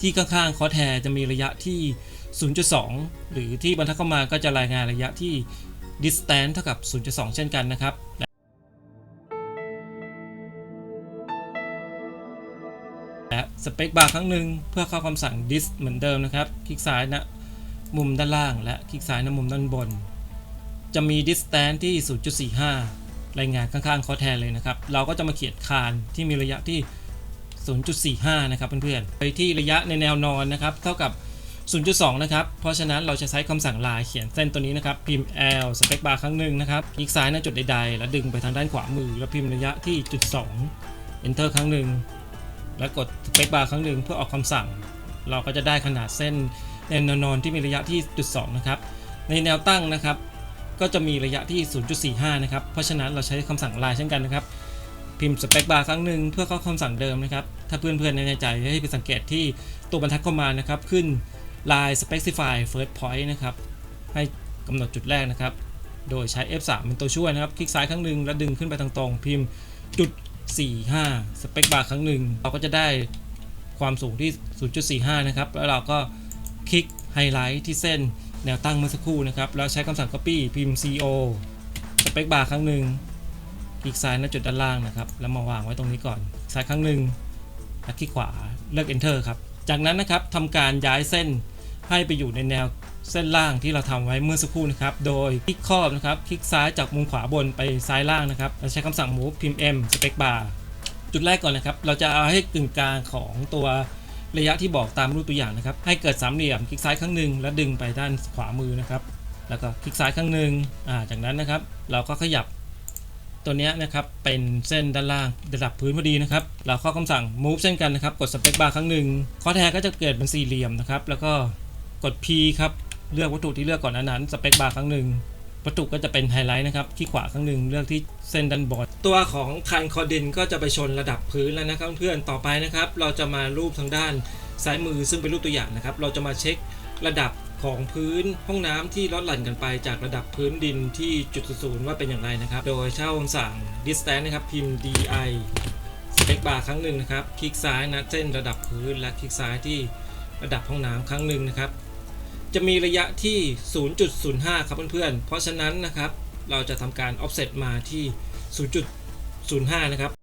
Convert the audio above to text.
ที่ข้างๆคอแทจะมีระยะที่ 0.2 หรือที่บรรทัดเข้ามาก็จะรายงานระยะที่ distance เท่ากับ 0.2 เช่นกันนะครับและสเปคบาร์ครั้งหนึ่งเพื่อเข้าคำสั่ง dis เหมือนเดิมนะครับ คลิกซ้ายนะมุมด้านล่างและคลิกซ้ายนะมุมด้านบน จะมี distance ที่ 0.45 รายงานข้างๆคอแทนเลยนะครับ เราก็จะมาเขียนคานที่มีระยะที่ 0.45 นะครับเพื่อนๆ ไปที่ระยะในแนวนอนนะครับ เท่ากับ 0.2 นะครับ เพราะฉะนั้นเราจะใช้คำสั่งลายเขียนเส้นตัวนี้นะครับ พิมพ์ L สเปคบาร์ครั้งหนึ่งนะครับ คลิกซ้ายหน้าจุดใดๆ แล้วดึงไปทางด้านขวามือ แล้วพิมพ์ระยะที่จุด2 Enter ครั้งหนึ่ง แล้วกดสเปคบาร์ครั้งหนึ่งเพื่อออกคำสั่ง เราก็จะได้ขนาดเส้นในแนวนอนที่มีระยะที่จุด2นะครับ ในแนวตั้งนะครับ ก็จะมีระยะที่ 0.45 นะครับ เพราะฉะนั้นเราใช้คำสั่งลายเช่นกันนะครับ พิมพ์สเปคบาร์ครั้งหนึ่งเพื่อเข้าคำสั่งเดิมนะครับ ถ้าเพื่อนๆในใจให้ไปสังเกตที่ตัวบรรทัดเข้ามานะครับ ขึ้น line specify first point นะครับ ให้กำหนดจุดแรกนะครับ โดยใช้ F3 เป็นตัวช่วยนะครับ คลิกซ้ายครั้งหนึ่งแล้วดึงขึ้นไปทางตรง พิมพ์จุด 45 สเปคบาร์ครั้งหนึ่งเราก็จะได้ความสูงที่ 0.45 นะครับ แล้วเราก็คลิกไฮไลท์ที่เส้นแนวตั้งเมื่อสักครู่นะครับ แล้วใช้คำสั่ง copy พิมพ์ CO สเปคบาร์ครั้งหนึ่ง คลิกซ้ายณจุดด้านล่างนะครับ แล้วมาวางไว้ตรงนี้ก่อน ซ้ายครั้งหนึ่งแล้วคลิกขวาเลือก enter ครับ จากนั้นนะครับทำการย้ายเส้นให้ไปอยู่ในแนวเส้นล่างที่เราทำไว้เมื่อสักครู่นะครับ โดยคลิกครอบนะครับ คลิกซ้ายจากมุมขวาบนไปซ้ายล่างนะครับแล้วใช้คำสั่ง move พิมพ์ m space bar จุดแรกก่อนนะครับ เราจะเอาให้กึ่งกลางของตัวระยะที่บอกตามรูปตัวอย่างนะครับ ให้เกิดสามเหลี่ยม คลิกซ้ายครั้งหนึ่งแล้วดึงไปด้านขวามือนะครับ แล้วก็คลิกซ้ายครั้งหนึ่งอ่าจากนั้นนะครับ เราก็ขยับ ตัวนี้นะครับเป็นเส้นด้านล่างระดับพื้นพอดีนะครับ เราเข้าคำสั่ง move เช่นกันนะครับ กด space bar ครั้งหนึ่งคอแทก็จะเกิดเป็นสี่เหลี่ยมนะครับ แล้วก็กด P ครับเลือกวัตถุที่เลือกก่อนอันนั้น space bar ครั้งหนึ่งวัตถุก็จะเป็นไฮไลท์นะครับที่ขวาครั้งหนึ่งเลือกที่เส้นด้านบนตัวของคันคอดินก็จะไปชนระดับพื้นแล้วนะครับเพื่อนต่อไปนะครับ เราจะมารูปทางด้านซ้ายมือซึ่งเป็นรูปตัวอย่างนะครับ เราจะมาเช็คระดับ ของพื้นห้องน้ำที่ลดหลั่นกันไปจากระดับพื้นดินที่จุดศูนย์ว่าเป็นอย่างไรนะครับ โดยเช่าคำสั่ง distance นะครับ พิมพ์ di สเปคบาร์ครั้งหนึ่งนะครับ คลิกซ้ายนะเส้นระดับพื้นและคลิกซ้ายที่ระดับห้องน้ำครั้งหนึ่งนะครับ จะมีระยะที่ 0.05 ครับเพื่อนๆ เพราะฉะนั้นนะครับ เราจะทำการ offset มาที่ 0.05 นะครับ